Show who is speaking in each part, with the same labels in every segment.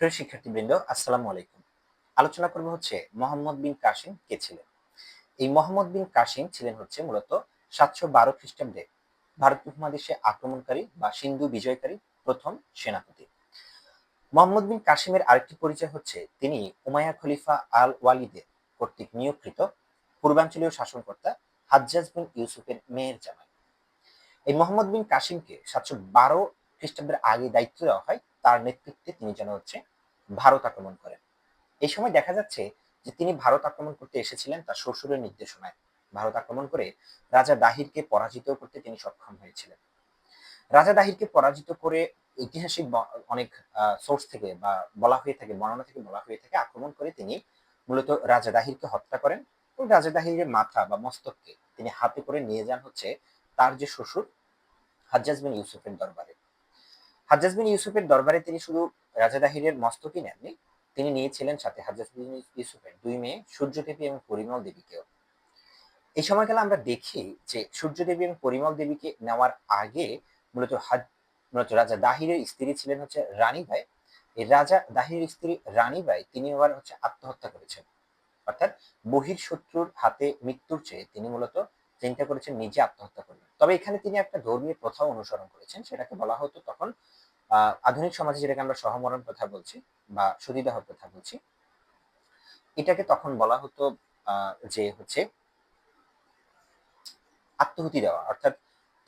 Speaker 1: প্রিয় শিক্ষার্থীবৃন্দ, আসসালামু আলাইকুম। আলোচনা করব হচ্ছে মোহাম্মদ বিন কাসিম কে ছিলেন? এই মোহাম্মদ বিন কাসিম ছিলেন হচ্ছে মূলত সাতশো বারো খ্রিস্টাব্দে ভারত উপমহাদেশে আক্রমণকারী বা সিন্ধু বিজয়কারী প্রথম সেনাপতি। মোহাম্মদ বিন কাসিমের আরেকটি পরিচয় হচ্ছে তিনি উমায়া খলিফা আল ওয়ালিদের কর্তৃক নিয়োগকৃত পূর্বাঞ্চলীয় শাসনকর্তা হাজ্জাজ বিন ইউসুফের মেয়ের জামাই। এই মোহাম্মদ বিন কাসিমকে সাতশো বারো খ্রিস্টাব্দের আগে দায়িত্ব দেওয়া হয় তার নেতৃত্বে তিনি যেন হচ্ছে ভারত আক্রমণ করেন। এই সময় দেখা যাচ্ছে যে তিনি ভারত আক্রমণ করতে এসেছিলেন তার শ্বশুরের নির্দেশনায়। ভারত আক্রমণ করে রাজা দাহিরকে পরাজিত করতে তিনি সক্ষম হয়েছিলেন। রাজা দাহিরকে পরাজিত করে ঐতিহাসিক অনেক সোর্স থেকে বা বলা হয়ে থাকে, বর্ণনা থেকে বলা হয়ে থাকে, আক্রমণ করে তিনি মূলত রাজা দাহিরকে হত্যা করেন এবং রাজা দাহিরের মাথা বা মস্তককে তিনি হাতে করে নিয়ে যান হচ্ছে তার যে শ্বশুর হাজ্জাজ বিন ইউসুফের দরবারে। হাজ্জাজ ইউসুফের দরবারে তিনি শুধু রাজা দাহিরের মস্তকই নেননি, তিনি নিয়েছিলেন সাথে হাজ্জাজ ইউসুফের দুই মেয়ে সূর্য দেবী এবং পরিমল দেবীকেও। এই সময়কালে আমরা দেখি যে সূর্য দেবী এবং পরিমল দেবীকে নেওয়ার আগে মূলত মূলত রাজা দাহিরের স্ত্রী ছিলেন হচ্ছে রানী ভাই। এই রাজা দাহিরের স্ত্রী রানী ভাই তিনি আবার হচ্ছে আত্মহত্যা করেছেন। অর্থাৎ বহির শত্রুর হাতে মৃত্যুর চেয়ে তিনি মূলত চিন্তা করেছেন, নিজে আত্মহত্যা করবেন তবে এখানে তিনি একটা ধর্মীয় প্রথা অনুসরণ করেছেন, সেটাকে বলা হতো তখন আধুনিক সমাজে যেটাকে আমরা সহমরণ প্রথা বলছি বা সতীদাহ প্রথা বলছি, এটাকে তখন বলা হতো যে হচ্ছে আত্মহুতি দেওয়া। অর্থাৎ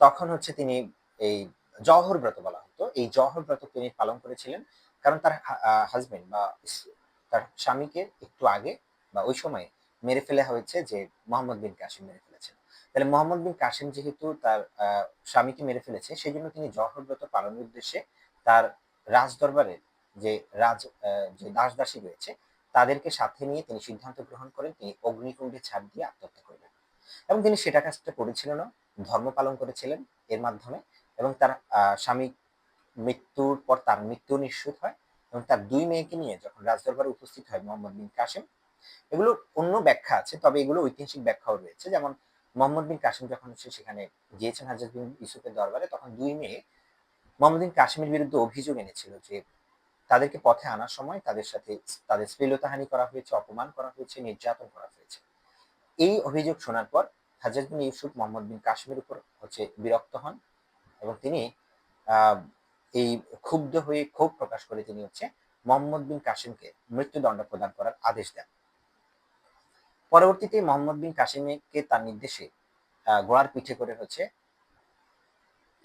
Speaker 1: তখন হচ্ছে তিনি এই জহর ব্রত বলা হতো। এই জহর ব্রত তিনি পালন করেছিলেন কারণ তার হাজবেন্ড বা তার স্বামীকে একটু আগে বা ওই সময় মেরে ফেলা হয়েছে যে মোহাম্মদ বিন কাশিম মেরে ফেলেছেন। তাহলে মোহাম্মদ বিন কাসিম যেহেতু তার স্বামীকে মেরে ফেলেছে সেই জন্য তিনি জহর ব্রত পালনের উদ্দেশ্যে তার রাজ দরবারের যে রাজ যে দাস দাসী রয়েছে, তাদেরকে সাথে নিয়ে তিনি সিদ্ধান্ত গ্রহণ করেন, তিনি অগ্নিকুণ্ডে ছাপ দিয়ে আত্মহত্যা করবেন এবং তিনি সেটা কাজটা করেছিলেন ধর্ম পালন করেছিলেন এর মাধ্যমে, এবং তার স্বামী মৃত্যুর পর তার মৃত্যু নিশ্চিত হয়, এবং তার দুই মেয়েকে নিয়ে যখন রাজদরবারে উপস্থিত হয় মোহাম্মদ বিন কাসিম এগুলো অন্য ব্যাখ্যা আছে, তবে এগুলো ঐতিহাসিক ব্যাখ্যাও রয়েছে। যেমন মোহাম্মদ বিন কাসিম যখন হচ্ছে সেখানে গিয়েছেন হাজার বিন ইউসুফের দরবারে, তখন দুই মেয়ে মোহাম্মদ বিন কাসিমের বিরুদ্ধে অভিযোগ এনেছিল যে তাদেরকে পথে আনার সময় তাদের সাথে তাদের শ্লীলতাহানি করা হয়েছে, অপমান করা হয়েছে, নির্যাতন করা হয়েছে। এই অভিযোগ শোনার পর হাজার বিন ইউসুফ মোহাম্মদ বিন কাশ্মীর উপর হচ্ছে বিরক্ত হন এবং তিনি এই ক্ষুব্ধ হয়ে ক্ষোভ প্রকাশ করে তিনি হচ্ছে মোহাম্মদ বিন কাসিমকে মৃত্যুদণ্ড প্রদান করার আদেশ দেন। পরবর্তীতে মোহাম্মদ বিন কাসিমকে তার নির্দেশে গোড়ার পিঠে করে হচ্ছে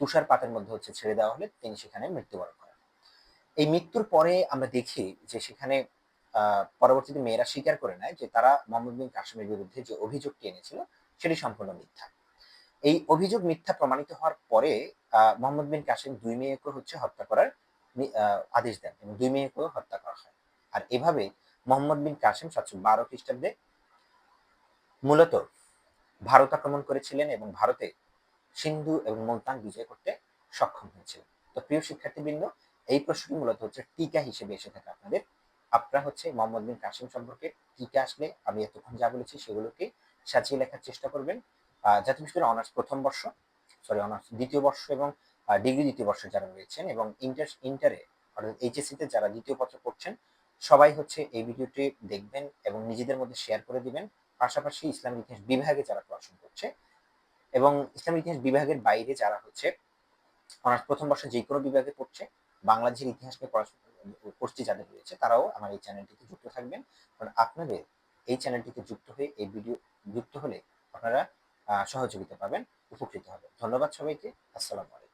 Speaker 1: তুষারপাতের মধ্যে হচ্ছে ছেড়ে দেওয়া হলে তিনি সেখানে মৃত্যুবরণ করেন। এই মৃত্যুর পরে আমরা দেখি যে সেখানে পরবর্তীতে মেয়েরা স্বীকার করে নেয় যে তারা মোহাম্মদ বিন কাসিমের বিরুদ্ধে যে অভিযোগটি এনেছিল সেটি সম্পূর্ণ মিথ্যা। এই অভিযোগ মিথ্যা প্রমাণিত হওয়ার পরে মোহাম্মদ বিন কাসিম দুই মেয়েকে হচ্ছে হত্যা করার আদেশ দেন এবং দুই মেয়েকেও হত্যা করা হয়। আর এভাবে মোহাম্মদ বিন কাসিম সাতশো বারো খ্রিস্টাব্দে মূলত ভারত আক্রমণ করেছিলেন এবং ভারতে সিন্ধু এবং মুলতান বিজয় করতে সক্ষম হয়েছিলেন। তো প্রিয় শিক্ষার্থীবৃন্দ, এই প্রশ্নটি মূলত হচ্ছে টিকা হিসেবে এসে থাকে আপনাদের। আপনারা হচ্ছে মোহাম্মদ বিন কাসিম সম্পর্কে টিকা আসলে আমি এতক্ষণ যা বলেছি সেগুলোকে সাজিয়ে লেখার চেষ্টা করবেন। জাতীয় বিশ্ববিদ্যালয় অনার্স প্রথম বর্ষ সরি অনার্স দ্বিতীয় বর্ষ এবং ডিগ্রি দ্বিতীয় বর্ষে যারা রয়েছেন এবং ইন্টার, ইন্টারে, অর্থাৎ এইচএসসিতে যারা দ্বিতীয় পত্র পড়ছেন, সবাই হচ্ছে এই ভিডিওটি দেখবেন এবং নিজেদের মধ্যে শেয়ার করে দিবেন। পাশাপাশি ইসলামিক ইতিহাস বিভাগে যারা পড়াশোনা করছে এবং ইসলামিক ইতিহাস বিভাগের বাইরে যারা হচ্ছে, অনার্স প্রথম বর্ষে যে কোনো বিভাগে পড়ছে বাংলাদেশের নিয়ে পড়াশোনা পড়তে যাদের রয়েছে, তারাও আমার এই চ্যানেলটিতে যুক্ত থাকবেন। কারণ আপনাদের এই চ্যানেলটিতে যুক্ত হয়ে এই ভিডিও, যুক্ত হলে আপনারা সহযোগিতা পাবেন, উপকৃত হবেন। ধন্যবাদ সবাইকে। আসসালামু আলাইকুম।